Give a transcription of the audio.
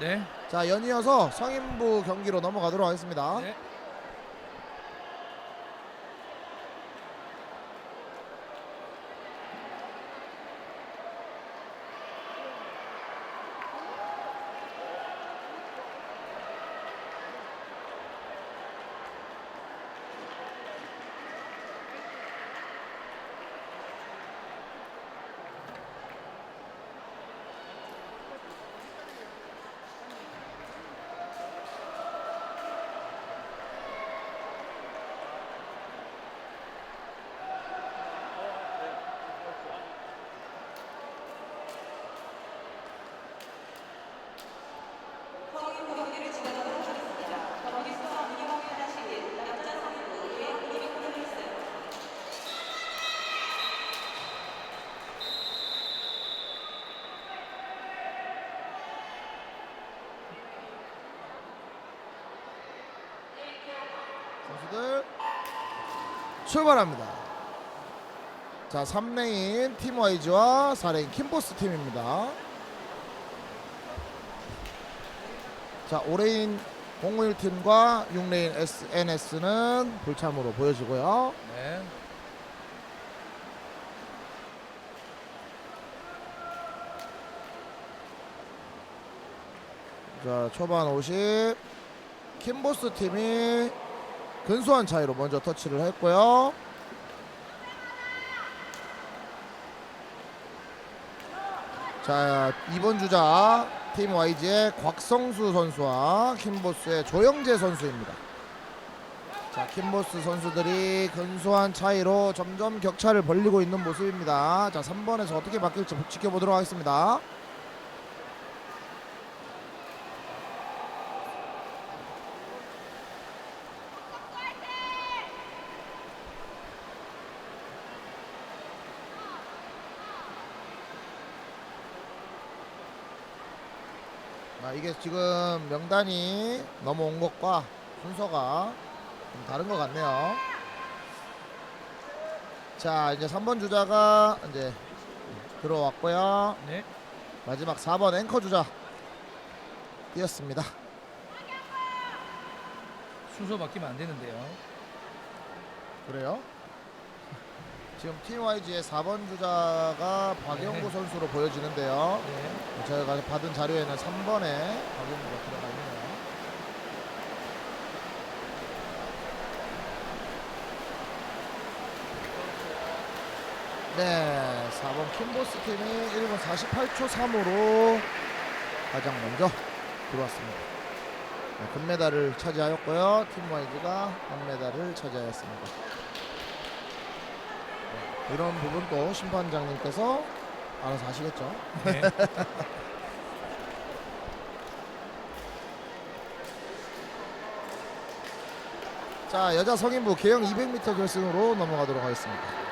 네. 자 연이어서 성인부 경기로 넘어가도록 하겠습니다. 네. 성인부 경기를 진행하도록 하겠습니다. 경기 수상 문의 확인하시길 남자 성인부 예약님이 부탁드렸어요. 선수들 출발합니다. 자 3레인 팀와이즈와 4레인 킴보스 팀입니다. 자 5레인 051팀과 6레인 SNS는 불참으로 보여지고요. 네. 자 초반 50 킴보스 팀이 근소한 차이로 먼저 터치를 했고요. 자 2번 주자 팀 YG의 곽성수 선수와 킴보스의 조영재 선수입니다. 자 킴보스 선수들이 근소한 차이로 점점 격차를 벌리고 있는 모습입니다. 자 3번에서 어떻게 바뀔지 지켜보도록 하겠습니다. 아, 이게 지금 명단이 넘어온 것과 순서가 좀 다른 것 같네요. 자, 이제 3번 주자가 이제 들어왔고요. 네. 마지막 4번 앵커 주자 뛰었습니다. 순서 바뀌면 안 되는데요. 그래요? 지금 TYG의 4번 주자가 박영구 네. 선수로 보여지는데요. 네. 저희가 받은 자료에는 3번에 박영구가 들어가 있네요. 네, 4번 킴보스 팀이 1분 48초 3으로 가장 먼저 들어왔습니다. 네, 금메달을 차지하였고요. 팀 와이즈가 은메달을 차지하였습니다. 네, 이런 부분도 심판장님께서 알아서 하시겠죠. 네. 자 여자 성인부 개영 200m 결승으로 넘어가도록 하겠습니다.